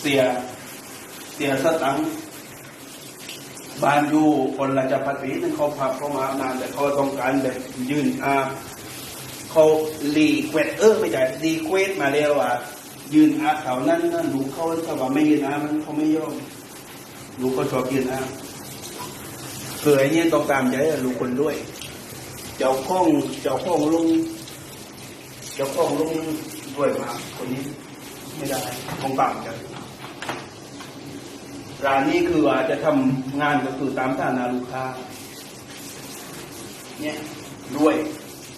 เสียเสียสตังบานอยู่คนละจะภาษีนั่นเขาพับเข้ามาอาบนานแต่เขาต้องการแบบยื่นอาเขารีเควสเออไม่ใช่รีเควสมาแล้วว่า ยืนอาบแถวนั้นนั่นลูเขาถ้าว่าไม่ยืนอามันเขาไม่ยอมลูกเขาชอบยืนอาบคือไอ้เนี่ยต้องตามใจลูกคนด้วย เจ้าข้องเจ้าข้องลุงเจ้าข้องลุงด้วยมาคนนี้ ไม่ได้ของต่างใจ ร้านนี้คือว่าจะทำงานก็คือตามฐานะลูกค้า เนี่ยด้วย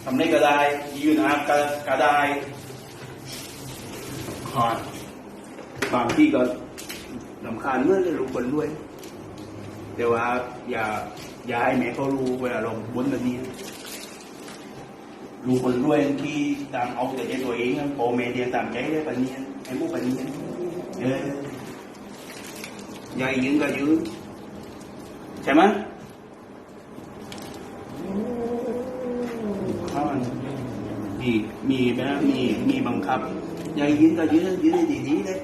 ทำได้ก็ได้ยืนอาบก็ก็ได้คานบางที่ก็ลำคาญเมื่อได้รู้คนด้วย แต่ว่าอย่าอย่าให้แม่เขารู้เวลาเราบนแบบนี้รู้คนด้วยที่ตามเอาแต่ใจตัวเองนะพอแม่เดียตามใจได้ปะเนี้ไอ้พวกปะเนี้เออ ยายยืนก็ยืนใช่ไหมข้าวมีมีนะมีมีบังคับยายยืนก็ยืนยืนให้ดีๆเลย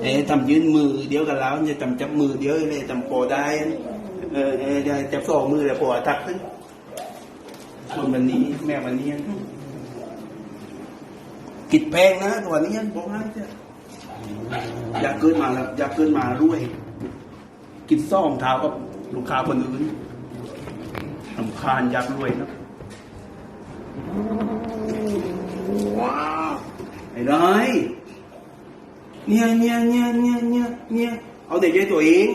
เอ้ทำยืนมือเดียวกันแล้วจะทำจับมือเดียวเลยทำโปได้เออเออจะจับสองมือแล้วปอทักขึ้นส่วนวันนี้แม่วันนี้ กิดแพงนะตัวนี้บอกให้เจ้ะอยากเกินมาแล้วอยากเกินมาด้วย กินซ่อมเท้ากับลูกค้าคนอื่นสำคาญอยากรวยนะว้าวไอ้ไรเนี่ยเนี่ยเนี่ยเนี่ยเนี่ยเนี่ยเอาแต่ใจตัวเอง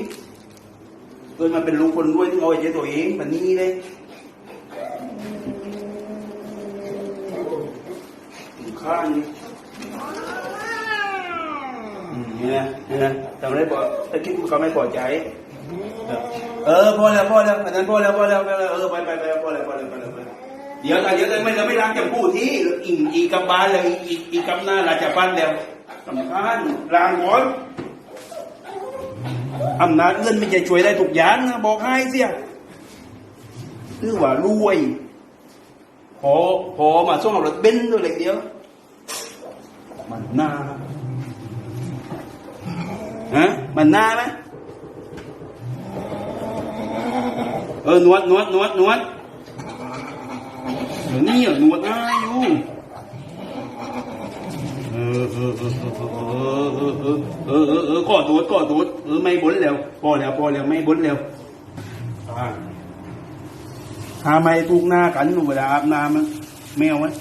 เกิดมาเป็นลูกคนรวยต้องเอาแต่ใจตัวเองแบบนี้เลย ข้างนี่อืมเนี่ยเนี่ยทำอะไรพอถ้าคิดเขาไม่พอใจ เออพอแล้วพอแล้วอันนั้นพอแล้วพอแล้วพอแล้วเออไปไปไปพอแล้วพอแล้วพอแล้วพอแล้วเดี๋ยวกันเดี๋ยวกันไม่เราไม่ล้างจำพูดที่อีกอีกกับบานแล้วอีกอีกกกับหน้าราชพันแล้วสำคัญลางก่อนอำนาจเงินไม่จะช่วยได้ทุกอย่างนะบอกให้เสียคือว่ารวยพอพอมาส่งเอารถเบนซ์ตัวเล็กเดียว หน้าฮะมันหน้าไหมเออนวดนวดนวดนวดเดี๋ยวนี้นวดหน้าอยู่เออเออเออเออเออเออเออก่อดูดก่อดูดเออไม่บนแล้วพอแล้วพอแล้วไม่บนแล้วทำไมปลูกหน้ากันหเวลาอาบน้ำมั้ยแมวมั้น